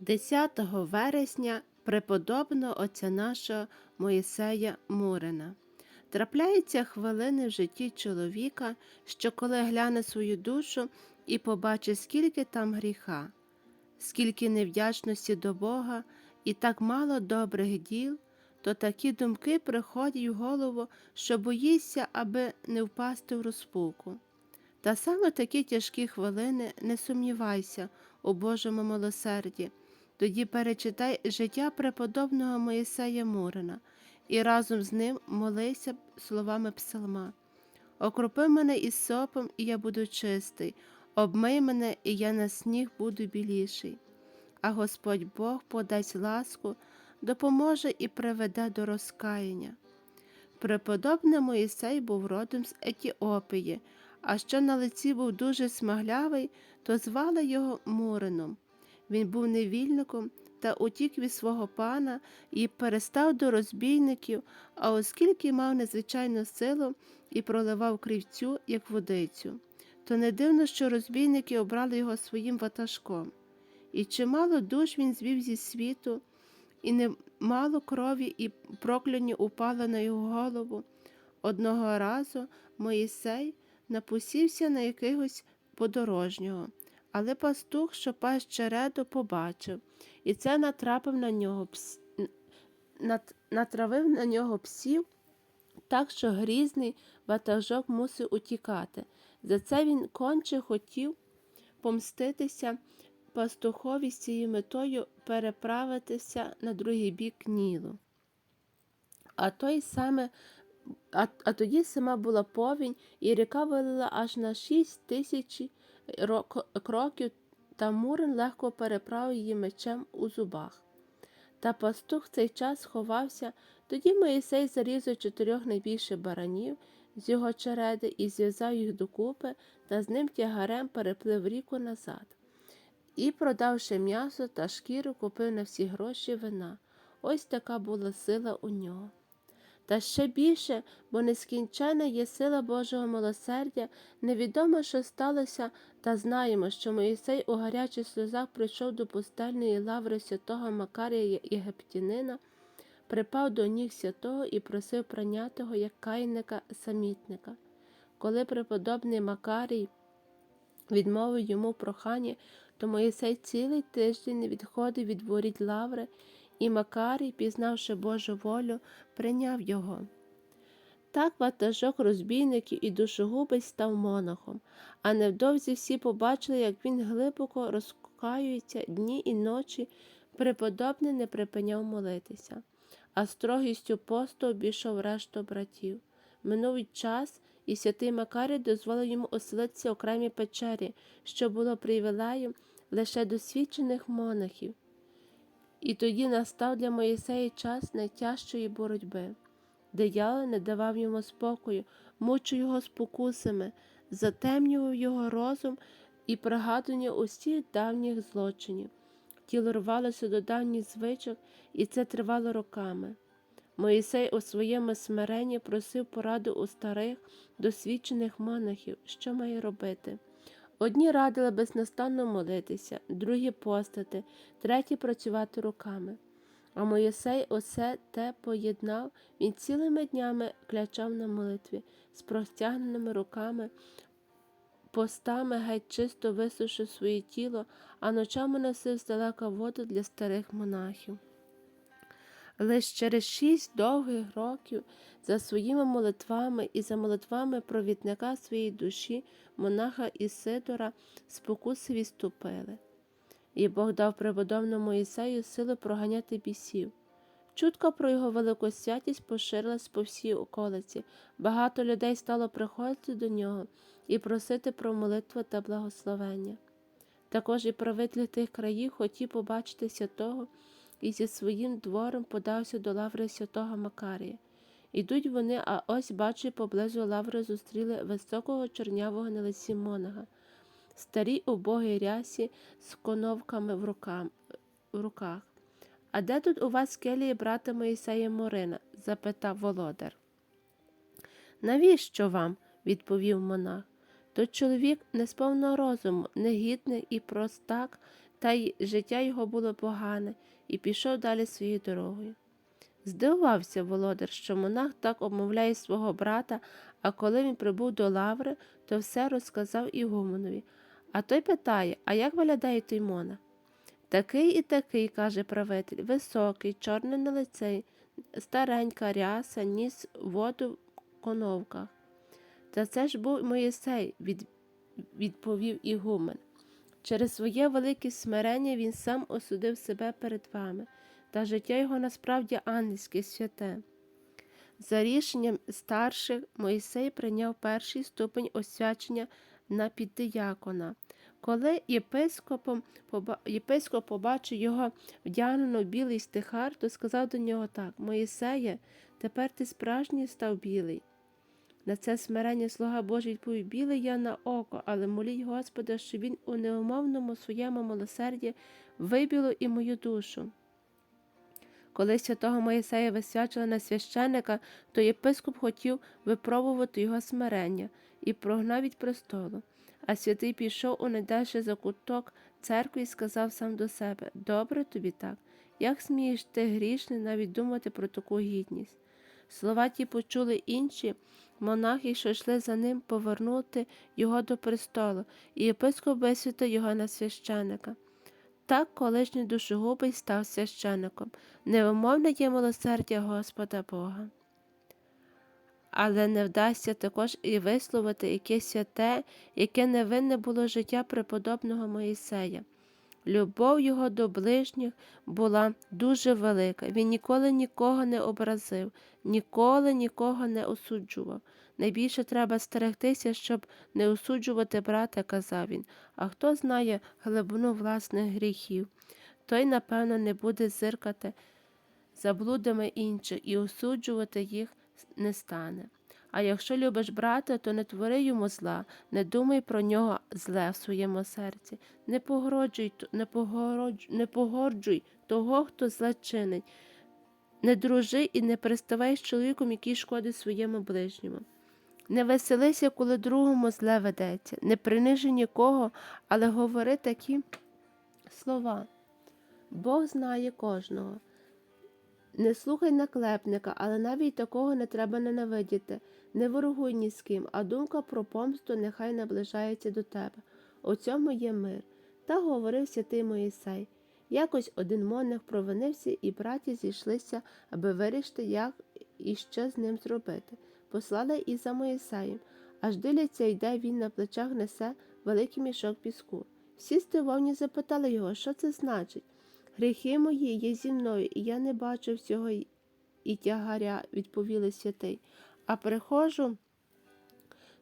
10 вересня преподобного отця нашого Моїсея Мурина. Трапляються хвилини в житті чоловіка, що коли гляне свою душу і побачить, скільки там гріха, скільки невдячності до Бога і так мало добрих діл, то такі думки приходять в голову, що боїшся, аби не впасти в розпуку. Та саме такі тяжкі хвилини не сумнівайся у Божому милосерді. Тоді перечитай життя преподобного Моїсея Мурина і разом з ним молися словами псалма. Окропи мене із сопом, і я буду чистий, обмий мене, і я на сніг буду біліший. А Господь Бог подасть ласку, допоможе і приведе до розкаяння. Преподобний Моїсей був родом з Етіопії, а що на лиці був дуже смаглявий, то звали його Мурином. Він був невільником та утік від свого пана і перестав до розбійників, а оскільки мав незвичайну силу і проливав кривцю, як водицю, то не дивно, що розбійники обрали його своїм ватажком. І чимало душ він звів зі світу, і немало крові і прокляні упало на його голову. Одного разу Моїсей напусівся на якогось подорожнього, але пастух, що пас череду, побачив, і це натрапив на нього пс... нат... натравив на нього псів, так що грізний ватажок мусив утікати. За це він конче хотів помститися пастухові з цією метою переправитися на другий бік Нілу. А той саме а, а тоді сама була повінь, і ріка вилила аж на шість тисяч кроків, та Мурин легко переправив її мечем у зубах. Та пастух цей час ховався, тоді Моїсей зарізав чотирьох найбільших баранів з його череди і зв'язав їх докупи, та з ним тягарем переплив ріку назад. І, продавши м'ясо та шкіру, купив на всі гроші вина. Ось така була сила у нього. Та ще більше, бо нескінчена є сила Божого милосердя, невідомо, що сталося, та знаємо, що Моїсей у гарячих сльозах прийшов до пустельної лаври святого Макарія Єгиптянина, припав до ніг святого і просив прийнятого як кайника самітника. Коли преподобний Макарій відмовив йому прохання, то Моїсей цілий тиждень не відходив від воріт лаври, і Макарій, пізнавши Божу волю, прийняв його. Так ватажок розбійників і душогубець став монахом, а невдовзі всі побачили, як він глибоко розкаюється дні і ночі, преподобний не припиняв молитися, а строгістю посту обійшов решту братів. Минув час, і святий Макарій дозволив йому оселитися окремій печері, що було привілеєм лише досвідчених монахів. І тоді настав для Моїсея час найтяжчої боротьби. Диявол не давав йому спокою, мучив його спокусами, затемнював його розум і пригадування усіх давніх злочинів. Тіло рвалося до давніх звичок, і це тривало роками. Моїсей у своєму смиренні просив пораду у старих, досвідчених монахів, що має робити. Одні радили безнастанно молитися, другі постати, треті працювати руками. А Моїсей усе те поєднав, він цілими днями клячав на молитві, з простягненими руками, постами геть чисто висушив своє тіло, а ночами носив здалека воду для старих монахів. Лише через шість довгих років за своїми молитвами і за молитвами провідника своєї душі, монаха Ісидора, спокуси відступили. І Бог дав преподобному Моїсею силу проганяти бісів. Чутка про його велику святість поширилась по всій околиці. Багато людей стало приходити до нього і просити про молитву та благословення. Також і правитель тих країв хотів побачити святого і зі своїм двором подався до лаври святого Макарія. Ідуть вони, а ось бачить поблизу лаври зустріли високого чорнявого на лиці монага, старі убогій рясі з коновками в, рукам, в руках. А де тут у вас келії брата Моїсея Морина? запитав володар. Навіщо вам? відповів монах. То чоловік несповного розуму, негідний і простак, та й життя його було погане, і пішов далі своєю дорогою. Здивувався володар, що монах так обмовляє свого брата, а коли він прибув до лаври, то все розказав Ігуменові. А той питає, а як виглядає той монах? Такий і такий, каже правитель, високий, чорний на лице, старенька ряса, ніс воду в коновках. Та це ж був Моїсей, від, відповів Ігумен. Через своє велике смирення він сам осудив себе перед вами, та життя його насправді ангельське святе. За рішенням старших Мойсей прийняв перший ступень освячення на піддиякона. Коли єпископ побачив його вдягненого в білий стихар, то сказав до нього так Моїсеє, тепер ти справжній став білий. На це смирення слуга Божий відповів білий я на око, але моліть Господа, що він у неумовному своєму милосерді вибіло і мою душу. Коли святого Моїсея висвячили на священика, то єпископ хотів випробувати його смирення і прогнав від престолу. А святий пішов у найдальший закуток церкви і сказав сам до себе Добре тобі так, як смієш ти грішний навіть думати про таку гідність. Слова ті почули інші монахи, що йшли за ним повернути його до престолу, і єпископ висвятив його на священика. Так колишній душогубий став священником, невимовне є милосердя Господа Бога. Але не вдасться також і висловити яке святе, яке невинне було життя преподобного Моїсея. Любов його до ближніх була дуже велика. Він ніколи нікого не образив, ніколи нікого не осуджував. Найбільше треба стерегтися, щоб не осуджувати брата, казав він. А хто знає глибину власних гріхів, той, напевно, не буде зиркати за блудами інших і осуджувати їх не стане. А якщо любиш брата, то не твори йому зла, не думай про нього зле в своєму серці, не погороджуй, не погороджуй, не погорджуй того, хто зле чинить, не дружи і не приставай з чоловіком, який шкодить своєму ближньому. Не веселися, коли другому зле ведеться, не принижи нікого, але говори такі слова. Бог знає кожного. Не слухай наклепника, але навіть такого не треба ненавидіти. Не ворогуй ні з ким, а думка про помсту нехай наближається до тебе. У цьому є мир. Та говорив святий Моїсей. Якось один монах провинився, і браті зійшлися, аби вирішити, як і що з ним зробити. Послали і за Моїсеєм, аж дивляться, йде він на плечах несе великий мішок піску. Всі здивовані запитали його, що це значить. Гріхи мої є зі мною, і я не бачу всього і тягаря, відповіли святий, а приходжу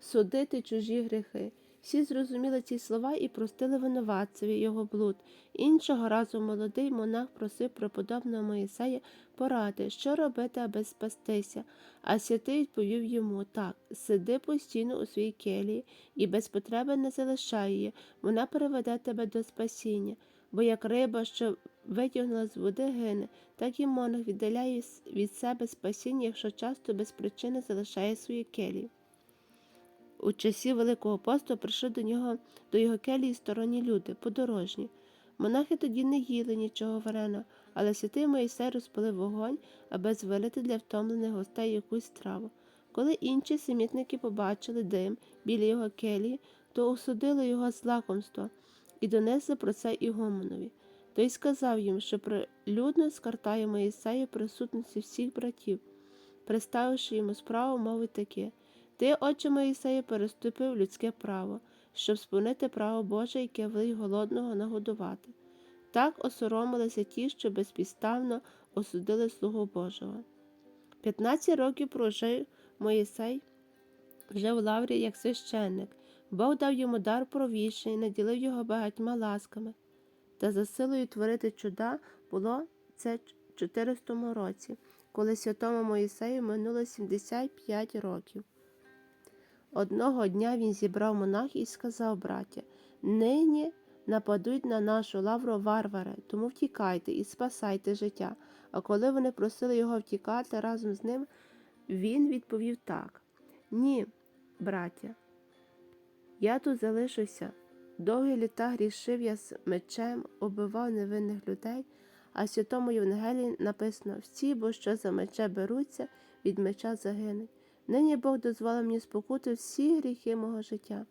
судити чужі гріхи. Всі зрозуміли ці слова і простили винуватцеві його блуд. Іншого разу молодий монах просив преподобного Моїсея поради, що робити, аби спастися. А святий відповів йому так сиди постійно у своїй келії і без потреби не залишай її, вона приведе тебе до спасіння. Бо як риба, що витягнула з води гине, так і монах віддаляє від себе спасіння, якщо часто без причини залишає свої келії. У часі Великого посту прийшли до нього до його келії сторонні люди, подорожні. Монахи тоді не їли нічого вареного, але святий Моїсей розпалив вогонь, аби звелити для втомлених гостей якусь страву. Коли інші самітники побачили дим біля його келії, то осудили його з лакомства і донесли про це Ігуменові. Той сказав їм, що прилюдно скартає Моїсею присутності всіх братів, представивши йому справу, мовить таке Ти, отче Моїсею, переступив людське право, щоб сповнити право Боже, яке велить голодного нагодувати. Так осоромилися ті, що безпідставно осудили слугу Божого. 15 років прожив Моїсей вже в лаврі як священник. Бог дав йому дар і наділив його багатьма ласками. Та за силою творити чуда було це в 400 році, коли святому Моїсею минуло 75 років. Одного дня він зібрав монахів і сказав браття, нині нападуть на нашу лавру варвари, тому втікайте і спасайте життя. А коли вони просили його втікати разом з ним, він відповів так: Ні, браття, я тут залишуся, Довгі літа грішив я з мечем, убивав невинних людей, а в святому Євангелії написано: всі, бо що за мече беруться, від меча загинуть. Нині Бог дозволив мені спокути всі гріхи мого життя.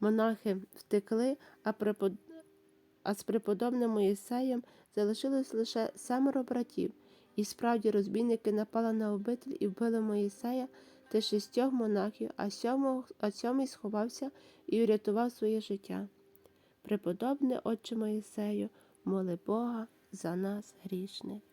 Монахи втекли, а, препод... а з преподобним Моїсеєм залишилось лише семеро братів, і справді розбійники напали на обитель і вбили Моїсея та шістьох монахів, а, сьомого... а сьомий сховався і врятував своє життя. Преподобне Отче Моїсею, моли Бога за нас грішних.